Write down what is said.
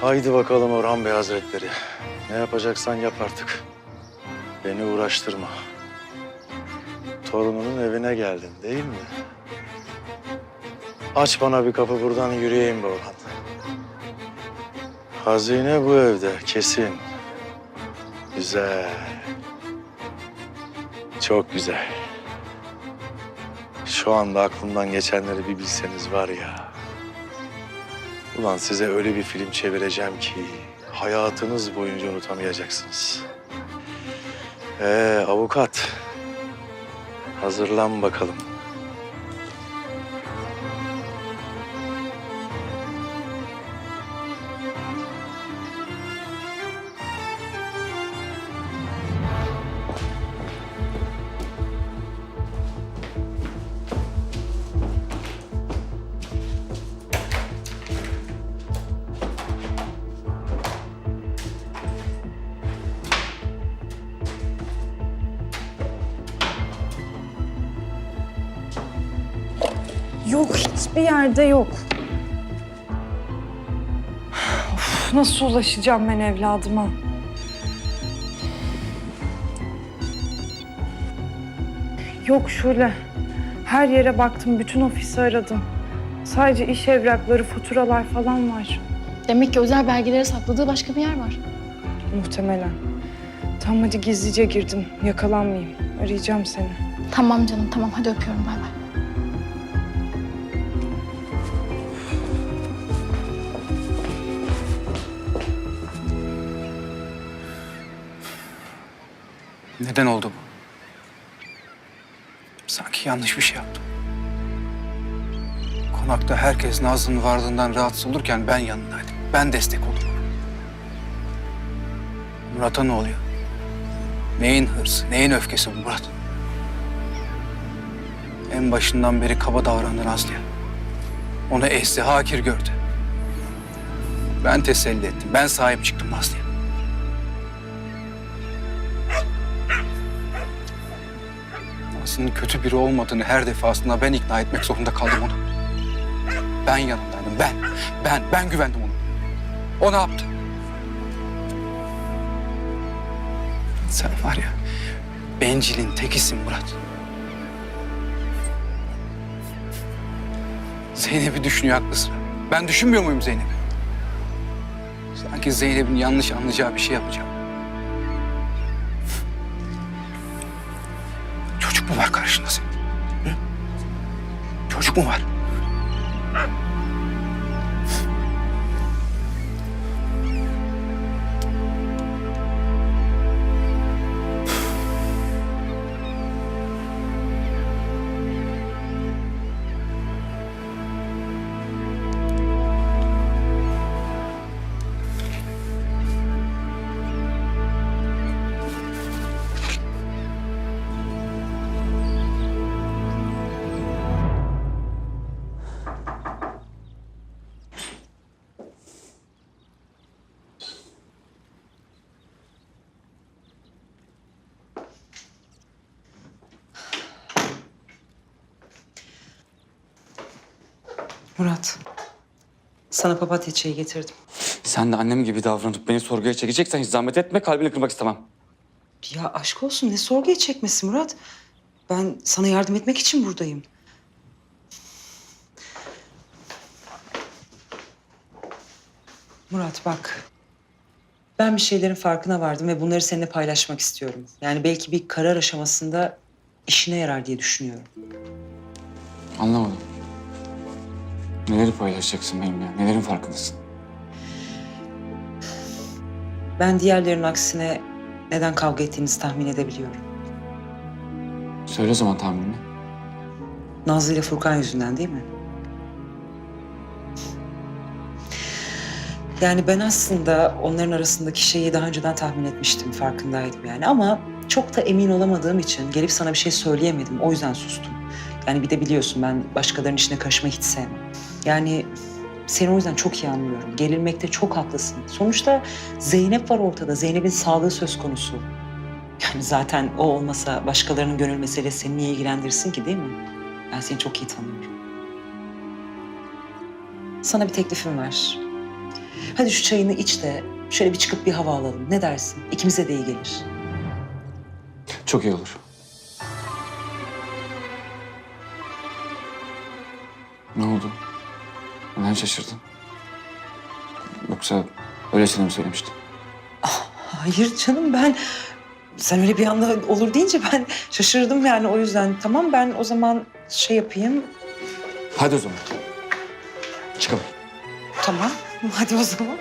Haydi bakalım Orhan Bey Hazretleri. Ne yapacaksan yap artık. Beni uğraştırma. Torununun evine geldin değil mi? Aç bana bir kapı buradan yürüyeyim be Orhan. Hazine bu evde kesin. Güzel. Çok güzel. Şu anda aklımdan geçenleri bir bilseniz var ya. Ulan size öyle bir film çevireceğim ki hayatınız boyunca unutamayacaksınız. Ee, avukat. Hazırlan bakalım. Yok hiçbir yerde yok. Of, nasıl ulaşacağım ben evladıma? Yok Şule. Her yere baktım, bütün ofisi aradım. Sadece iş evrakları, faturalar falan var. Demek ki özel belgeleri sakladığı başka bir yer var. Muhtemelen. Tamam hadi gizlice girdim. Yakalanmayayım. Arayacağım seni. Tamam canım tamam hadi öpüyorum bay bay. Neden oldu bu? Sanki yanlış bir şey yaptım. Konakta herkes Nazlı'nın varlığından rahatsız olurken ben yanındaydım. Ben destek oldum. Murat'a ne oluyor? Neyin hırsı, neyin öfkesi bu Murat? En başından beri kaba davrandı Nazlı'ya. Onu ezdi, hakir gördü. Ben teselli ettim, ben sahip çıktım Nazlı'ya. Aslında kötü biri olmadığını her defasında ben ikna etmek zorunda kaldım onu. Ben yanındaydım, ben. Ben, ben güvendim ona. O ne yaptı? Sen var ya, bencilin tekisin Murat. Zeynep'i düşünüyor aklı sıra. Ben düşünmüyor muyum Zeynep'i? Sanki Zeynep'in yanlış anlayacağı bir şey yapacağım. Çocuk mu var karşında senin? Hı? Çocuk mu var? Murat, sana papatya çayı getirdim. Sen de annem gibi davranıp beni sorguya çekeceksen hiç zahmet etme kalbini kırmak istemem. Ya aşk olsun ne sorguya çekmesi Murat? Ben sana yardım etmek için buradayım. Murat bak. Ben bir şeylerin farkına vardım ve bunları seninle paylaşmak istiyorum. Yani belki bir karar aşamasında işine yarar diye düşünüyorum. Anlamadım. Neleri paylaşacaksın benimle? Nelerin farkındasın? Ben diğerlerinin aksine neden kavga ettiğinizi tahmin edebiliyorum. Söyle o zaman tahminini. Nazlı ile Furkan yüzünden değil mi? Yani ben aslında onların arasındaki şeyi daha önceden tahmin etmiştim, farkındaydım yani. Ama çok da emin olamadığım için gelip sana bir şey söyleyemedim. O yüzden sustum. Yani bir de biliyorsun ben başkalarının işine karışmayı hiç sevmem. Yani seni o yüzden çok iyi anlıyorum. Gerilmekte çok haklısın. Sonuçta Zeynep var ortada. Zeynep'in sağlığı söz konusu. Yani zaten o olmasa başkalarının gönül meselesi seni niye ilgilendirsin ki değil mi? Ben seni çok iyi tanıyorum. Sana bir teklifim var. Hadi şu çayını iç de şöyle bir çıkıp bir hava alalım. Ne dersin? İkimize de iyi gelir. Çok iyi olur. Ne oldu? Neden şaşırdın? Yoksa öylesine mi söylemiştin? Hayır canım ben... Sen öyle bir anda olur deyince ben şaşırdım yani o yüzden. Tamam ben o zaman şey yapayım. Hadi o zaman. Çıkalım. Tamam. Hadi o zaman.